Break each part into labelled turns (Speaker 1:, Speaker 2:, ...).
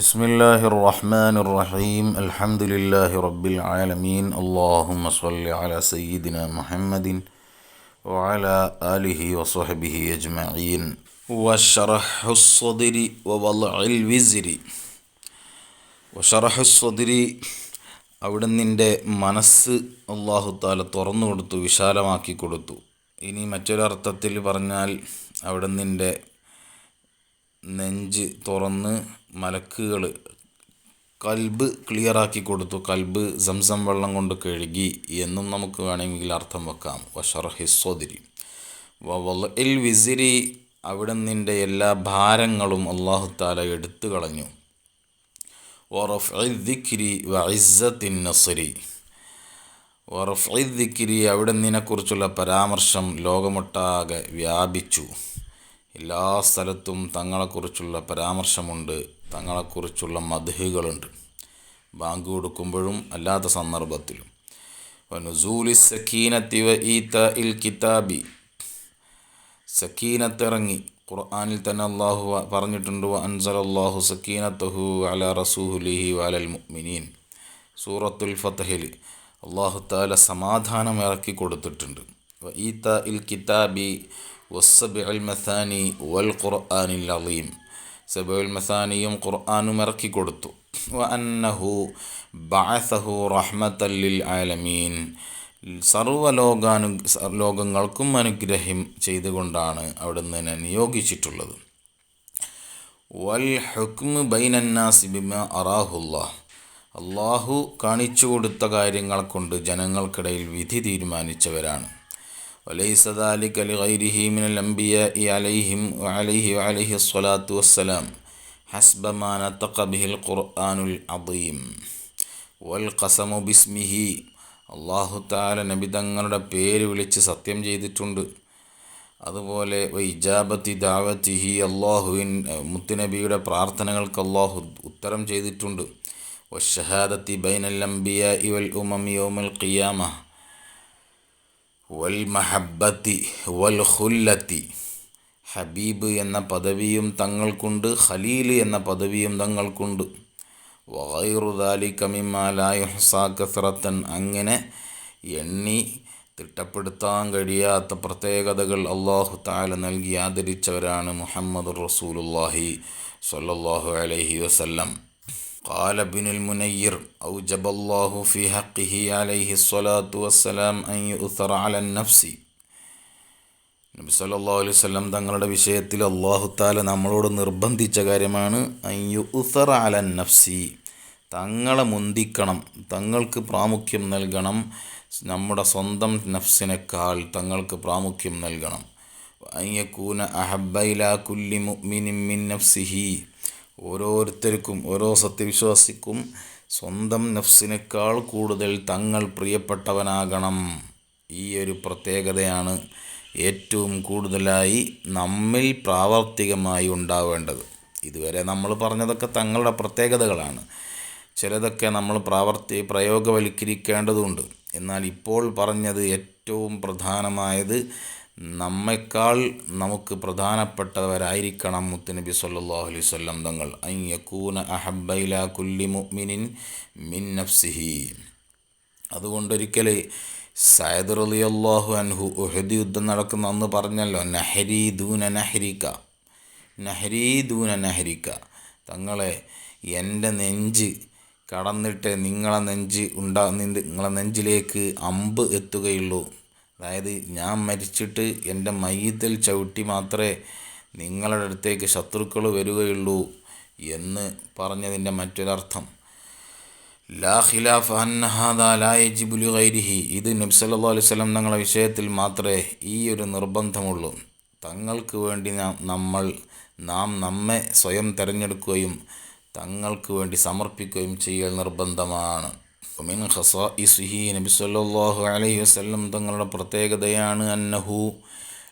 Speaker 1: بسم الله الرحمن الرحيم الحمد لله رب العالمين اللهم صل على سيدنا محمد وعلى آله وصحبه أجمعين وشرح الصدر ووضع الوزر وشرح الصدر അവിടെ നിൻ്റെ മനസ്സ് അള്ളാഹു താല തുറന്നു കൊടുത്തു വിശാലമാക്കി കൊടുത്തു ഇനി മറ്റൊരർത്ഥത്തിൽ പറഞ്ഞാൽ അവിടെ നിൻ്റെ നെഞ്ച് തുറന്ന് മലക്കുകൾ കൽബ് ക്ലിയറാക്കി കൊടുത്തു. കൽബ് സംസം വെള്ളം കൊണ്ട് കഴുകി എന്നും നമുക്ക് വേണമെങ്കിൽ അർത്ഥം വെക്കാം. വഷർഹിസ്വദിരി വൽ വിസിരി. അവിടെ നിന്റെ എല്ലാ ഭാരങ്ങളും അള്ളാഹു താല എടുത്തു കളഞ്ഞു. വറഫിദിക്കിരി വൈസത്തിൻ നസരി. വറഫിദിക്കിരി അവിടെ നിന്നെക്കുറിച്ചുള്ള പരാമർശം ലോകമൊട്ടാകെ വ്യാപിച്ചു. എല്ലാ സ്ഥലത്തും തങ്ങളെക്കുറിച്ചുള്ള പരാമർശമുണ്ട്. തങ്ങളെക്കുറിച്ചുള്ള മധുഹികളുണ്ട് ബാങ്ക് കൊടുക്കുമ്പോഴും അല്ലാത്ത സന്ദർഭത്തിലും. വനുസൂലി സക്കീനത്തി വ കിതാബി. സക്കീനത്തിറങ്ങി ഖുർആാനിൽ തന്നെ അള്ളാഹു പറഞ്ഞിട്ടുണ്ട് അൻസൽ അള്ളാഹു അല റസൂഹുലിഹി വലൽ മുഅ്മിനീൻ. സൂറത്തുൽ ഫത്തഹിൽ അള്ളാഹു താല സമാധാനം ഇറക്കി കൊടുത്തിട്ടുണ്ട്. ഈത്ത ഇൽ കിതാബി വസ്സബി അൽ മസാനി വൽ ഖുർആാനിൽ അലീം. സബുൽ മസാനിയും ഖുർആാനും ഇറക്കി കൊടുത്തു. വന്നഹു ബഅസഹു റഹ്മത്തല്ലിൽ ആലമീൻ. സർവലോകാനു ലോകങ്ങൾക്കും അനുഗ്രഹം ചെയ്തുകൊണ്ടാണ് അവിടുന്ന് എന്നെ നിയോഗിച്ചിട്ടുള്ളത്. വൽ ഹുക്മ് ബൈനന്നാസി ബിമ അറാഹുല്ല. അള്ളാഹു കാണിച്ചു കൊടുത്ത കാര്യങ്ങൾ കൊണ്ട് ജനങ്ങൾക്കിടയിൽ വിധി തീരുമാനിച്ചവരാണ്. വലൈസദാലിക് ذلك لغيره മിനൽ الأنبياء عليهم അലൈഹി وعليه الصلاة വസ്സലാം ഹസ്ബമാ ما نطق به القرآن വൽ والقسم ബിസ്മിഹി അള്ളാഹു താല നബി തങ്ങളുടെ പേര് വിളിച്ച് സത്യം ചെയ്തിട്ടുണ്ട്. അതുപോലെ വൈജാബത്തി ദാവത്തിഹി അള്ളാഹുവിൻ മുത്തുനബിയുടെ പ്രാർത്ഥനകൾക്ക് അള്ളാഹു ഉത്തരം ചെയ്തിട്ടുണ്ട്. വഷഹാദത്തി ബൈനൽ അംബിയ ഇവൽ ഉമം യോമൽ ഖിയാമ. വൽ വൽഹുല്ലത്തി. ഹബീബ് എന്ന പദവിയും തങ്ങൾക്കുണ്ട് ഖലീൽ എന്ന പദവിയും തങ്ങൾക്കുണ്ട്. വൈറുദാലിക്കമിമാലായുഹസാക്കസ്രത്തൻ അങ്ങനെ എണ്ണി തിട്ടപ്പെടുത്താൻ കഴിയാത്ത പ്രത്യേകതകൾ അള്ളാഹു താല നൽകി ആദരിച്ചവരാണ് മുഹമ്മദ് റസൂലുല്ലാഹി സല്ലാഹു അലഹി വസല്ലം. قال ابن المنير أوجب الله في حقه عليه الصلاة والسلام أن يؤثر على النفس നബി സല്ലല്ലാഹു അലൈഹി വസല്ലം തങ്ങളുടെ വിഷയത്തിൽ അള്ളാഹു താല നമ്മളോട് നിർബന്ധിച്ച കാര്യമാണ് അയ്യു ഉസറ അലൻ നഫ്സി തങ്ങളെ മുന്തിക്കണം തങ്ങൾക്ക് പ്രാമുഖ്യം നൽകണം നമ്മുടെ സ്വന്തം നഫ്സിനേക്കാൾ തങ്ങൾക്ക് പ്രാമുഖ്യം നൽകണം അയ്യക്കൂന അഹബൈല കുല്ലി മുഅ്മിനിൻ മിൻ നഫ്സിഹി ഓരോരുത്തർക്കും ഓരോ സത്യവിശ്വാസിക്കും സ്വന്തം നഫ്സിനേക്കാൾ കൂടുതൽ തങ്ങൾ പ്രിയപ്പെട്ടവനാകണം. ഈ ഒരു പ്രത്യേകതയാണ് ഏറ്റവും കൂടുതലായി നമ്മിൽ പ്രാവർത്തികമായി ഉണ്ടാവേണ്ടത്. ഇതുവരെ നമ്മൾ പറഞ്ഞതൊക്കെ തങ്ങളുടെ പ്രത്യേകതകളാണ്. ചിലതൊക്കെ നമ്മൾ പ്രാവർത്തി പ്രയോഗവൽക്കരിക്കേണ്ടതുണ്ട്. എന്നാൽ ഇപ്പോൾ പറഞ്ഞത് ഏറ്റവും പ്രധാനമായത് നമ്മെക്കാൾ നമുക്ക് പ്രധാനപ്പെട്ടവരായിരിക്കണം മുത്തുനബി സല്ലല്ലാഹു അലൈഹി തങ്ങൾ. അയ്യക്കൂന അഹബൈല കുല്ലി മുഅ്മിനിൻ മിൻ നഫ്സിഹി. അതുകൊണ്ടൊരിക്കൽ സയദ് അള്ളാഹു അൻഹു ഉഹദ് യുദ്ധം നടക്കുന്ന അന്ന് പറഞ്ഞല്ലോ നഹരി ദൂന നഹരിക്ക നഹരി ദൂന നഹരിക്ക. തങ്ങളെ എന്റെ നെഞ്ച് കടന്നിട്ട് നിങ്ങളെ നെഞ്ച് ഉണ്ടാ നിങ്ങളെ നെഞ്ചിലേക്ക് അമ്പ് എത്തുകയുള്ളൂ. അതായത് ഞാൻ മരിച്ചിട്ട് എന്റെ മയ്യത്തിൽ ചവിട്ടി മാത്രമേ നിങ്ങളുടെ അടുത്തേക്ക് ശത്രുക്കൾ വരികയുള്ളൂ എന്ന് പറഞ്ഞതിന്റെ മറ്റൊരർത്ഥം. ലാ ഖിലാഫ് ലാ ഗൈരിഹി. ഇത് നബ്സല്ലാ വസല്ലം തങ്ങളുടെ വിഷയത്തിൽ മാത്രമേ ഈ ഒരു നിർബന്ധമുള്ളൂ. തങ്ങൾക്ക് വേണ്ടി നമ്മൾ നാം നമ്മെ സ്വയം തിരഞ്ഞെടുക്കുകയും തങ്ങൾക്ക് വേണ്ടി സമർപ്പിക്കുകയും ചെയ്യൽ നിർബന്ധമാണ്. മിൻ ഖസാഇസിഹി നബി സല്ലല്ലാഹു അലൈഹി വസല്ലം തങ്ങളുടെ പ്രത്യേകതയാണ് അന്നഹു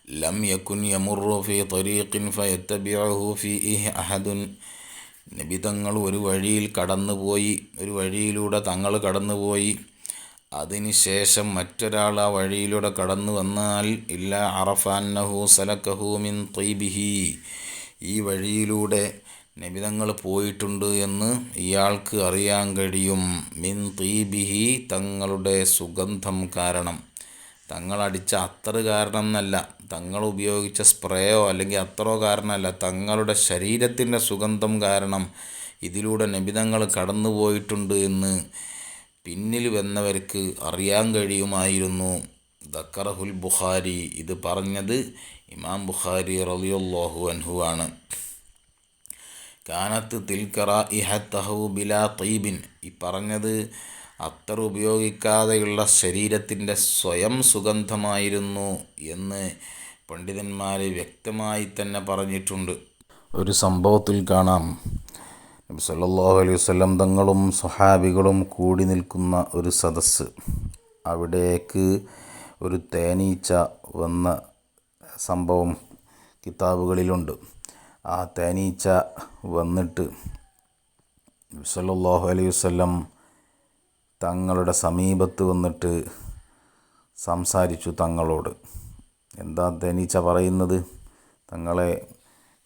Speaker 1: ലം യക്കുൻ യമുറു ഫി തരീഖിൻ ഫി ഫീഹി അഹദുൻ. നബി തങ്ങൾ ഒരു വഴിയിൽ കടന്നുപോയി ഒരു വഴിയിലൂടെ തങ്ങൾ കടന്നുപോയി. അതിന് ശേഷം മറ്റൊരാൾ ആ വഴിയിലൂടെ കടന്നു വന്നാൽ ഇല്ല അറഫാന്നഹു സലക്കഹു മിൻ തൈബിഹി ഈ വഴിയിലൂടെ നബിതങ്ങൾ പോയിട്ടുണ്ട് എന്ന് ഇയാൾക്ക് അറിയാൻ കഴിയും. മിൻ തീബിഹി തങ്ങളുടെ സുഗന്ധം കാരണം. തങ്ങളടിച്ച അത്തറ് കാരണം എന്നല്ല. തങ്ങൾ ഉപയോഗിച്ച സ്പ്രേയോ അല്ലെങ്കിൽ അത്തറോ കാരണമല്ല തങ്ങളുടെ ശരീരത്തിന്റെ സുഗന്ധം കാരണം. ഇതിലൂടെ നബിതങ്ങൾ കടന്നു പോയിട്ടുണ്ട് എന്ന് പിന്നിൽ വന്നവർക്ക് അറിയാൻ കഴിയുമായിരുന്നു. ദക്കറഹുൽ ബുഖാരി ഇത് പറഞ്ഞത് ഇമാം ബുഖാരി റളിയല്ലാഹു അൻഹു ആണ്. കാനത്ത് തിൽക്കറ ഇഹത്തഹു ബിലാ തീബിൻ ഈ പറഞ്ഞത് അത്തർ ഉപയോഗിക്കാതെയുള്ള ശരീരത്തിന്റെ സ്വയം സുഗന്ധമായിരുന്നു എന്ന് പണ്ഡിതന്മാർ വ്യക്തമായി തന്നെ പറഞ്ഞിട്ടുണ്ട്. ഒരു സംഭവത്തിൽ കാണാം. നബി സല്ലല്ലാഹു അലൈഹി വസല്ലം തങ്ങളും സ്വഹാബികളും കൂടി നിൽക്കുന്ന ഒരു സദസ്സ്. അവിടേക്ക് ഒരു തേനീച്ച വന്ന സംഭവം കിതാബുകളിലുണ്ട്. ആ തേനീച്ച വന്നിട്ട് സല്ലല്ലാഹു അലൈഹി വസല്ലം തങ്ങളുടെ സമീപത്ത് വന്നിട്ട് സംസാരിച്ചു തങ്ങളോട്. എന്താ തേനീച്ച പറയുന്നത്? തങ്ങളെ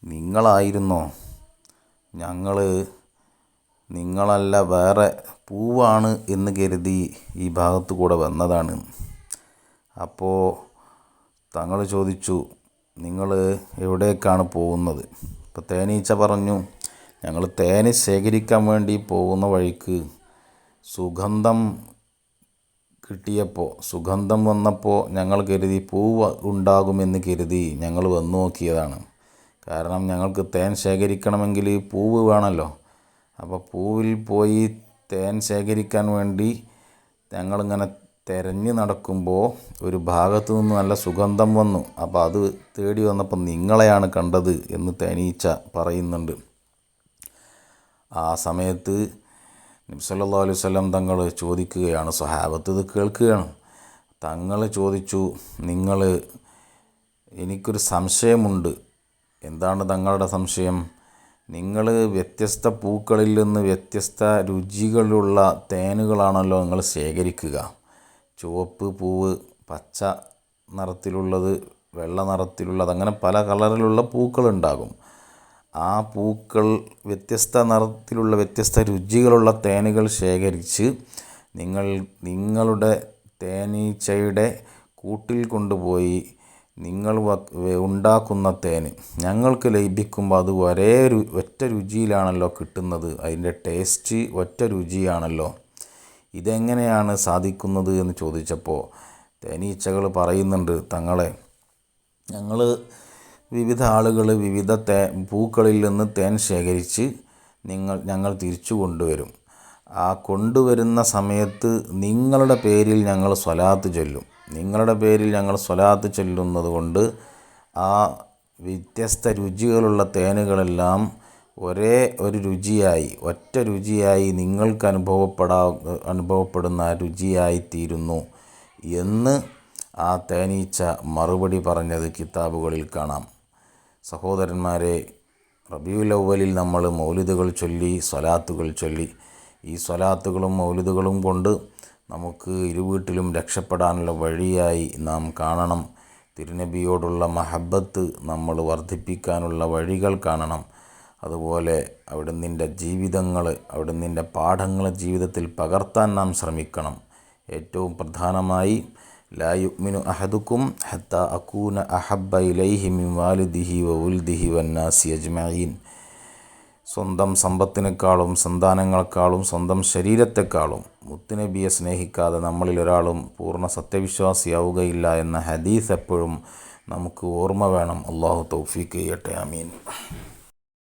Speaker 1: നിങ്ങളായിരുന്നോ? ഞങ്ങൾ നിങ്ങളല്ല വേറെ പൂവാണ് എന്ന് കരുതി ഈ ഭാഗത്തു കൂടെ വന്നതാണ്. അപ്പോൾ തങ്ങൾ ചോദിച്ചു നിങ്ങൾ എവിടേക്കാണ് പോകുന്നത്? അപ്പോൾ തേനീച്ച പറഞ്ഞു ഞങ്ങൾ തേൻ ശേഖരിക്കാൻ വേണ്ടി പോകുന്ന വഴിക്ക് സുഗന്ധം കിട്ടിയപ്പോൾ സുഗന്ധം വന്നപ്പോൾ ഞങ്ങൾ കരുതി പൂവ് ഉണ്ടാകുമെന്ന് കരുതി ഞങ്ങൾ വന്നു നോക്കിയതാണ്. കാരണം ഞങ്ങൾക്ക് തേൻ ശേഖരിക്കണമെങ്കിൽ പൂവ് വേണമല്ലോ. അപ്പോൾ പൂവിൽ പോയി തേൻ ശേഖരിക്കാൻ വേണ്ടി ഞങ്ങളിങ്ങനെ തിരഞ്ഞു നടക്കുമ്പോൾ ഒരു ഭാഗത്ത് നിന്ന് നല്ല സുഗന്ധം വന്നു. അപ്പോൾ അത് തേടി വന്നപ്പോൾ നിങ്ങളെയാണ് കണ്ടത് എന്ന് തേനീച്ച പറയുന്നുണ്ട്. ആ സമയത്ത് നബി സല്ലല്ലാഹു അലൈഹി സ്വലം തങ്ങൾ ചോദിക്കുകയാണ് സ്വഹാബത്ത് ഇത് കേൾക്കുകയാണ്. തങ്ങൾ ചോദിച്ചു നിങ്ങൾ എനിക്കൊരു സംശയമുണ്ട്. എന്താണ് തങ്ങളുടെ സംശയം? നിങ്ങൾ വ്യത്യസ്ത പൂക്കളിൽ നിന്ന് വ്യത്യസ്ത രുചികളുള്ള തേനുകളാണല്ലോ നിങ്ങൾ ശേഖരിക്കുക. ചുവപ്പ് പൂവ് പച്ച നിറത്തിലുള്ളത് വെള്ള നിറത്തിലുള്ളത് അങ്ങനെ പല കളറിലുള്ള പൂക്കളുണ്ടാകും. ആ പൂക്കൾ വ്യത്യസ്ത നിറത്തിലുള്ള വ്യത്യസ്ത രുചികളുള്ള തേനുകൾ ശേഖരിച്ച് നിങ്ങൾ നിങ്ങളുടെ തേനീച്ചയുടെ കൂട്ടിൽ കൊണ്ടുപോയി നിങ്ങൾ ഉണ്ടാക്കുന്ന തേന്. ഞങ്ങൾക്ക് ലഭിക്കുമ്പോൾ അത് ഒരേ ഒറ്റ രുചിയിലാണല്ലോ കിട്ടുന്നത്. അതിന്റെ ടേസ്റ്റ് ഒറ്റ രുചിയാണല്ലോ. ഇതെങ്ങനെയാണ് സാധിക്കുന്നത് എന്ന് ചോദിച്ചപ്പോൾ തേനീച്ചകൾ പറയുന്നുണ്ട് തങ്ങളെ ഞങ്ങൾ വിവിധ ആളുകൾ വിവിധ തേ പൂക്കളിൽ നിന്ന് തേൻ ശേഖരിച്ച് നിങ്ങൾ ഞങ്ങൾ തിരിച്ചു കൊണ്ടുവരും. ആ കൊണ്ടുവരുന്ന സമയത്ത് നിങ്ങളുടെ പേരിൽ ഞങ്ങൾ സ്വലാത്ത് ചൊല്ലും. നിങ്ങളുടെ പേരിൽ ഞങ്ങൾ സ്വലാത്ത് ചൊല്ലുന്നത് കൊണ്ട് ആ വ്യത്യസ്ത രുചികളുള്ള തേനുകളെല്ലാം ഒരേ ഒരു രുചിയായി ഒറ്റ രുചിയായി നിങ്ങൾക്ക് അനുഭവപ്പെടാ അനുഭവപ്പെടുന്ന രുചിയായി തീരുന്നു എന്ന് ആ തേനീച്ച മറുപടി പറഞ്ഞത് കിതാബുകളിൽ കാണാം. സഹോദരന്മാരെ റബിയുലവലിൽ നമ്മൾ മൗലിദുകൾ ചൊല്ലി സ്വലാത്തുകൾ ചൊല്ലി. ഈ സ്വലാത്തുകളും മൗലിദുകളും കൊണ്ട് നമുക്ക് ഇരുവീട്ടിലും രക്ഷപ്പെടാനുള്ള വഴിയായി നാം കാണണം. തിരുനബിയോടുള്ള മഹബത്ത് നമ്മൾ വർദ്ധിപ്പിക്കാനുള്ള വഴികൾ കാണണം. അതുപോലെ അവിടെ നിന്റെ ജീവിതങ്ങൾ അവിടെ നിന്റെ പാഠങ്ങൾ ജീവിതത്തിൽ പകർത്താൻ നാം ശ്രമിക്കണം. ഏറ്റവും പ്രധാനമായി ലാ യുഗ്മിനു അഹദുക്കും ഹത്ത അക്കൂന അഹബ്ബ ഇലൈഹിമി വാലിദിഹി വ ഉൽദിഹി വന്നാസി അജ്മീൻ സ്വന്തം സമ്പത്തിനേക്കാളും സന്താനങ്ങളെക്കാളും സ്വന്തം ശരീരത്തെക്കാളും മുത്തുനബിയെ സ്നേഹിക്കാതെ നമ്മളിൽ ഒരാളും പൂർണ സത്യവിശ്വാസിയാവുകയില്ല എന്ന ഹദീസ് എപ്പോഴും നമുക്ക് ഓർമ്മ വേണം. അള്ളാഹു തൗഫീഖ് ചെയ്യട്ടെ. അമീൻ